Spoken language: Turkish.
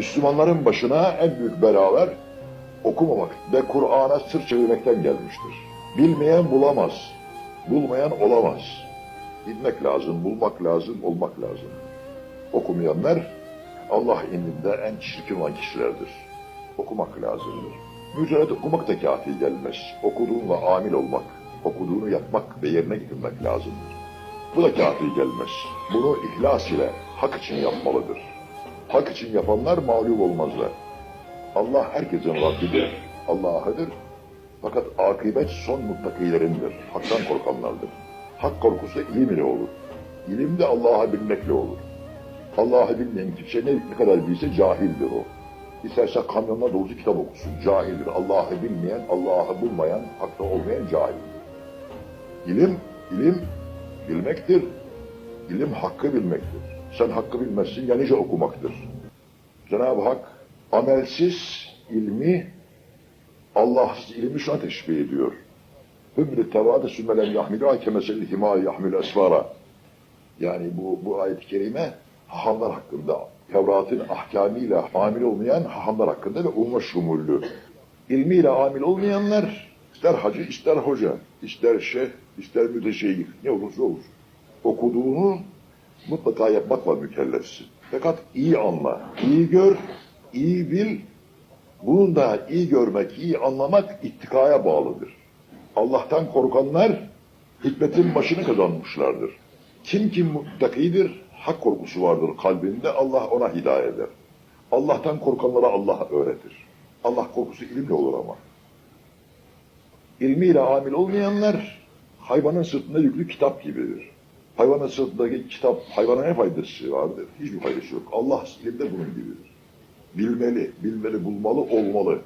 Müslümanların başına en büyük belalar okumamak ve Kur'an'a sır çevirmekten gelmiştir. Bilmeyen bulamaz, bulmayan olamaz. Bilmek lazım, bulmak lazım, olmak lazım. Okumayanlar Allah indinde en çirkin olan kişilerdir. Okumak lazımdır. Mücerret okumak da kafi gelmez. Okuduğunla amil olmak, okuduğunu yapmak ve yerine getirmek lazımdır. Bu da kafi gelmez. Bunu ihlas ile hak için yapmalıdır. Hak için yapanlar mağlup olmazlar. Allah herkesin Rabbidir, Allah'ıdır. Fakat akıbet son muttakilerindir, haktan korkanlardır. Hak korkusu ilim ile olur. İlim de Allah'a bilmekle olur. Allah'ı bilmeyen kimse ne, ne kadar bilse cahildir o. İsterse kamyonla dolusu kitap okusun, cahildir. Allah'ı bilmeyen, Allah'ı bulmayan, hakta olmayan cahildir. İlim, ilim bilmektir. İlim hakkı bilmektir. Sen hakkı bilmezsin, ya nice okumaktır. Cenab-ı Hak amelsiz ilmi, Allahsız ilmi şuna teşbih ediyor. Hümrü tevâde sümmelen yahmilâ kemesel himâ yahmil esvara. Yani bu, bu ayet-i kerime hahamlar hakkında, Tevrat'ın ahkamıyla amil olmayan hahamlar hakkında ve umma şumullü. İlmiyle amil olmayanlar, ister hacı, ister hoca, ister şeyh, ister müteşeyyih, ne olursa olur. Okuduğunu mutlaka yapmakla mükellefsin. Fakat iyi anla, iyi gör, iyi bil, bunun da iyi görmek, iyi anlamak ittikaya bağlıdır. Allah'tan korkanlar hikmetin başını kazanmışlardır. Kim kim muttakidir, hak korkusu vardır kalbinde, Allah ona hidayet eder. Allah'tan korkanlara Allah öğretir. Allah korkusu ilimle olur ama. İlmiyle amil olmayanlar hayvanın sırtında yüklü kitap gibidir. Hayvanın sırtındaki kitap hayvana ne faydası vardır? Hiçbir faydası yok. Allah ilimde bunun gibidir. Bilmeli, bilmeli, bulmalı, olmalı.